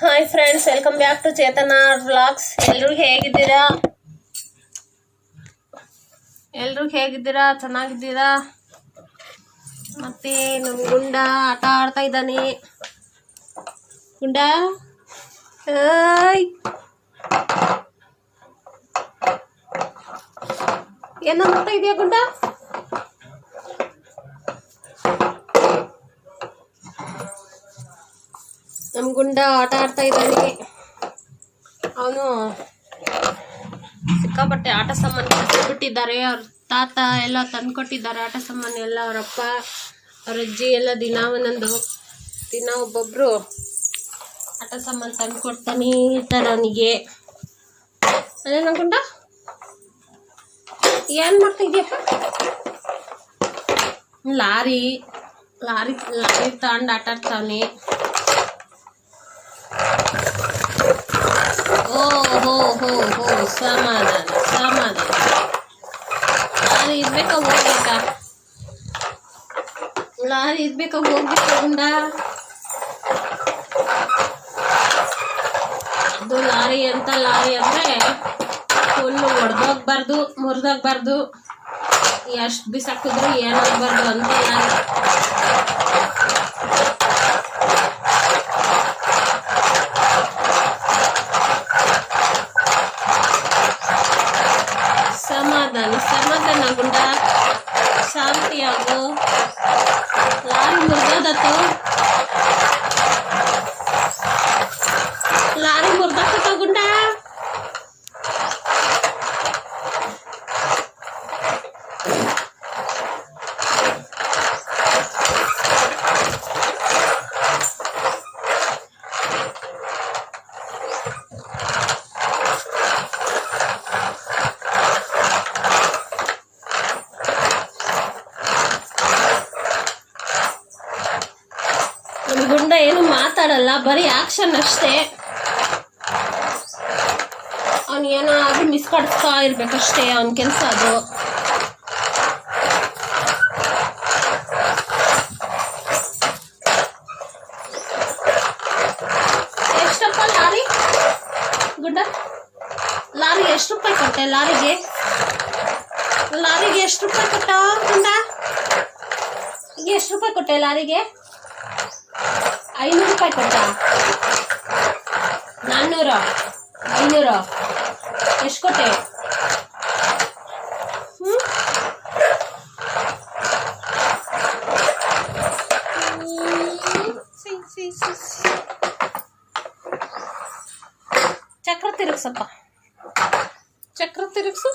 Hi friends welcome back to Chetana vlogs ಎಲ್ಲರೂ ಹೇಗಿದ್ದೀರಾ? ಎಲ್ಲರೂ ಹೇಗಿದ್ದೀರಾ? ಚೆನ್ನಾಗಿದ್ದೀರಾ? ಮತ್ತೆ ನಮ್ಮ ಗುಂಡ ಆಟ ಆಡ್ತಾ ಇದ್ದಾನೆ. ಗುಂಡ? ಏನ ಮಾಡ್ತಾ ಇದೆಯಾ ಗುಂಡ? ನಮ್ಮ ಗುಂಡ ಆಟ ಆಡ್ತಾ ಇದ್ದಾನೆ. ಅವನು ಸಿಕ್ಕಾಪಟ್ಟೆ ಆಟ ಸಾಮಾನು ಕೊಟ್ಟಿದ್ದಾರೆ ಅವ್ರ ತಾತ ಎಲ್ಲ ತಂದ್ಕೊಟ್ಟಿದ್ದಾರೆ ಆಟ ಸಾಮಾನು ಎಲ್ಲ ಅವರಪ್ಪ ಅವ್ರ ಅಜ್ಜಿ ಎಲ್ಲ ದಿನ ಒಂದೊಂದು ದಿನ ಒಬ್ಬೊಬ್ರು ಆಟ ಸಾಮಾನು ತಂದು ಕೊಡ್ತಾನೆ ಇರ್ತಾರೆ ಅವನಿಗೆ. ಅದೇನ ಗುಂಡ? ಏನು ಮಾಡ್ತಾ ಲಾರಿ ಲಾರಿ ಲಾರಿ ತಗೊಂಡು ಆಟ ಸಮಾಧಾನ ಸಮಾಧಾನ ಲಾರಿ ಇರ್ಬೇಕಾ ಹೋಗ್ಬೇಕಾ? ಲಾರಿ ಇರ್ಬೇಕಾ ಹೋಗ್ಬೇಕು ಗುಂಡ ಅದು ಲಾರಿ ಅಂತ ಲಾರಿ ಅಂದ್ರೆ ಫುಲ್ಲು ಒಡೆದೋಗ್ಬಾರ್ದು, ಮುರಿದೋಗ್ಬಾರ್ದು, ಎಷ್ಟು ಬಿಸಾಕಿದ್ರು ಏನಾಗಬಾರ್ದು ಅಂತ ಲಾರಿ ಸಮಾಧಾನ ಸಮಾಧಾನ ಗುಂಡ ಶಾಂತಿಯಾಗು ಲಾರಿ ಮುರ್ದೋದತ್ತು ಲಾರಿ ಮುರ್ದತ್ತ ಗುಂಡ ನಮ್ ಗುಂಡ ಏನು ಮಾತಾಡಲ್ಲ, ಬರೀ ಆಕ್ಷನ್ ಅಷ್ಟೇ. ಅವ್ನು ಏನಾದ್ರೂ ಮಿಸ್ ಕಡಿಸ್ತಾ ಇರ್ಬೇಕಷ್ಟೇ, ಅವನ ಕೆಲಸ ಅದು. ಎಷ್ಟಪ್ಪ ಲಾರಿ? ಗುಡ್ಡ ಲಾರಿಗೆ ಎಷ್ಟು ರೂಪಾಯಿ ಕೊಟ್ಟೆ ಲಾರಿಗೆ? ಲಾರಿಗೆ ಎಷ್ಟು ರೂಪಾಯಿ ಕೊಟ್ಟ ಗುಂಡ? ಎಷ್ಟು ರೂಪಾಯಿ ಕೊಟ್ಟೆ ಲಾರಿಗೆ? ಐನೂರು ರೂಪಾಯಿ ಕೊಟ್ಟ? ನಾನ್ನೂರು. ಐನೂರು. ಎಷ್ಟು ಕೊಟ್ಟೆ? ಸಿ. ಚಕ್ರ ತಿರುಗ್ಸಪ್ಪ. ಚಕ್ರ ತಿರುಗ್ಸು.